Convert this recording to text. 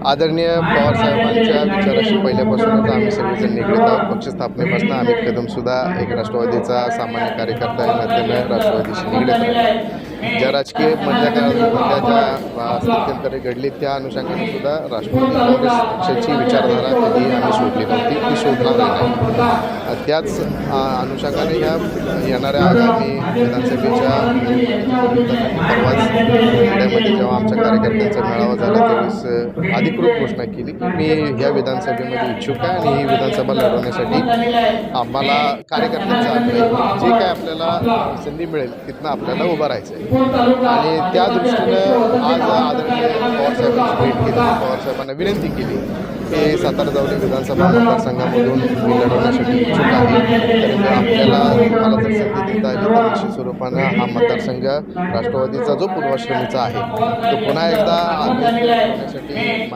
आदरणीय पवार साहेबांच्या विचाराशी पहिल्यापासूनच आम्ही सगळेजण निगडीत आहोत पक्ष स्थापनेपासून अमित कदमसुद्धा एक राष्ट्रवादीचा सामान्य कार्यकर्ता या नात्यानं राष्ट्रवादीशी निगडीत राहिला ज्या राजकीय मधल्या काळामध्ये ज्या स्थित्यंतरे घडली त्या अनुषंगाने सुद्धा राष्ट्रवादी काँग्रेस पक्षाची विचारधारा कधी आम्ही शोधली नव्हती ती शोधणार नाही. त्याच अनुषंगाने या येणाऱ्या आगामी विधानसभेच्या परवाच विधानसभेमध्ये जेव्हा आमच्या कार्यकर्त्यांचा मेळावा झाला त्यावेळेस अधिकृत घोषणा केली की मी ह्या विधानसभेमध्ये इच्छुक आहे आणि ही विधानसभा लढवण्यासाठी आम्हाला कार्यकर्त्यांचा आग्रह जे काय आपल्याला संधी मिळेल तिथनं आपल्याला उभं राहायचं आहे आणि त्या दृष्टीनं आज आदरणीय सर्वांना भेट घेतली पवारसाहेबांना विनंती केली. हे सातारा जावली विधानसभा मतदारसंघामधून मी लढवण्यासाठी इच्छुक आहे आपल्याला मला जर संधी देता आली तर निश्चित स्वरूपानं हा मतदारसंघ राष्ट्रवादीचा जो पूर्वाश्रमीचा आहे तो पुन्हा एकदा आग्रही